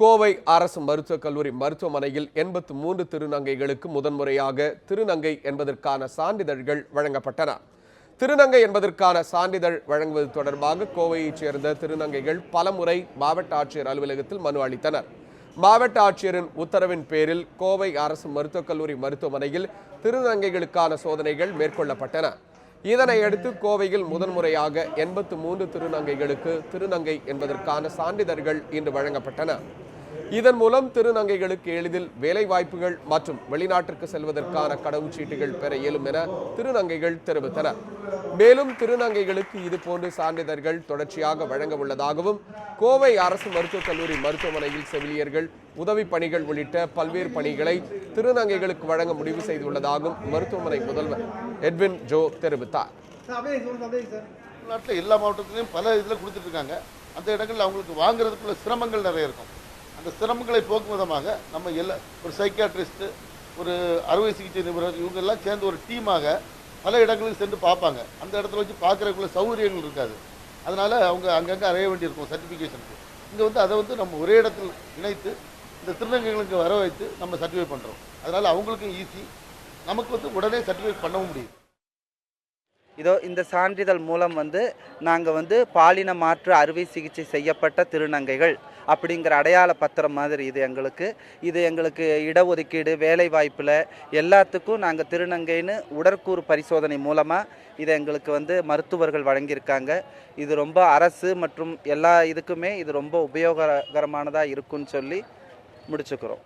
கோவை அரசு மருத்துவக் கல்லூரி மருத்துவமனையில் எண்பத்து மூன்று திருநங்கைகளுக்கு முதன்முறையாக திருநங்கை என்பதற்கான சான்றிதழ்கள் வழங்கப்பட்டன. திருநங்கை என்பதற்கான சான்றிதழ் வழங்குவது தொடர்பாக கோவையைச் சேர்ந்த திருநங்கைகள் பலமுறை மாவட்ட ஆட்சியர் அலுவலகத்தில் மனு அளித்தனர். மாவட்ட ஆட்சியரின் உத்தரவின் பேரில் கோவை அரசு மருத்துவக் கல்லூரி மருத்துவமனையில் திருநங்கைகளுக்கான சோதனைகள் மேற்கொள்ளப்பட்டன. இதனையடுத்து கோவையில் முதன்முறையாக எண்பத்து மூன்று திருநங்கைகளுக்கு திருநங்கை என்பதற்கான சான்றிதழ்கள் இன்று வழங்கப்பட்டன. இதன் மூலம் திருநங்கைகளுக்கு எளிதில் வேலை வாய்ப்புகள் மற்றும் வெளிநாட்டிற்கு செல்வதற்கான கடவுச்சீட்டுகள் பெற இயலும் என திருநங்கைகள் தெரிவித்தனர். மேலும் திருநங்கைகளுக்கு இதுபோன்று சான்றிதழ்கள் தொடர்ச்சியாக வழங்க உள்ளதாகவும் கோவை அரசு மருத்துவக் கல்லூரி மருத்துவமனையில் செவிலியர்கள் உதவி பணிகள் உள்ளிட்ட பல்வேறு பணிகளை திருநங்கைகளுக்கு வழங்க முடிவு செய்துள்ளதாகவும் மருத்துவமனை முதல்வர் எட்வின் ஜோ தெரிவித்தார். எல்லா மாவட்டத்திலையும் பல இதில் கொடுத்துட்ருக்காங்க அந்த இடங்களில் அவங்களுக்கு வாங்குறதுக்குள்ள சிரமங்கள் நிறைய இருக்கும். அந்த சிரமங்களை போக்கும் விதமாக நம்ம எல்லா ஒரு சைக்காட்ரிஸ்ட்டு ஒரு அறுவை சிகிச்சை நிபுணர் இவங்க எல்லாம் சேர்ந்து ஒரு டீமாக பல இடங்களுக்கு சென்று பார்ப்பாங்க. அந்த இடத்துல வச்சு பார்க்குறதுக்குள்ள சௌகரியங்கள் இருக்காது. அதனால் அவங்க அங்கங்கே அறைய வேண்டியிருக்கும் சர்டிஃபிகேஷனுக்கு இங்கே வந்து அதை வந்து நம்ம ஒரே இடத்தில் இணைத்து இந்த திருநங்கைகளுக்கு வர வைத்து நம்ம சர்டிஃபை பண்ணுறோம் அதனால் அவங்களுக்கும் ஈஸி நமக்கு வந்து உடனே சர்டிஃபை பண்ணவும் முடியும். இதோ இந்த சான்றிதழ் மூலம் வந்து நாங்கள் வந்து பாலின மாற்று அறுவை சிகிச்சை செய்யப்பட்ட திருநங்கைகள். அப்படிங்கிற அடையாள பத்திரம் மாதிரி இது எங்களுக்கு. இது எங்களுக்கு இடஒதுக்கீடு வேலை வாய்ப்பில் எல்லாத்துக்கும் நாங்கள் திருநங்கைன்னு உடற்கூறு பரிசோதனை மூலமாக இதை எங்களுக்கு வந்து மருத்துவர்கள் வழங்கியிருக்காங்க. இது ரொம்ப அரசு மற்றும் எல்லா இதுக்குமே இது ரொம்ப உபயோககரமானதாக இருக்குன்னு சொல்லி முடிச்சுக்கிறோம்.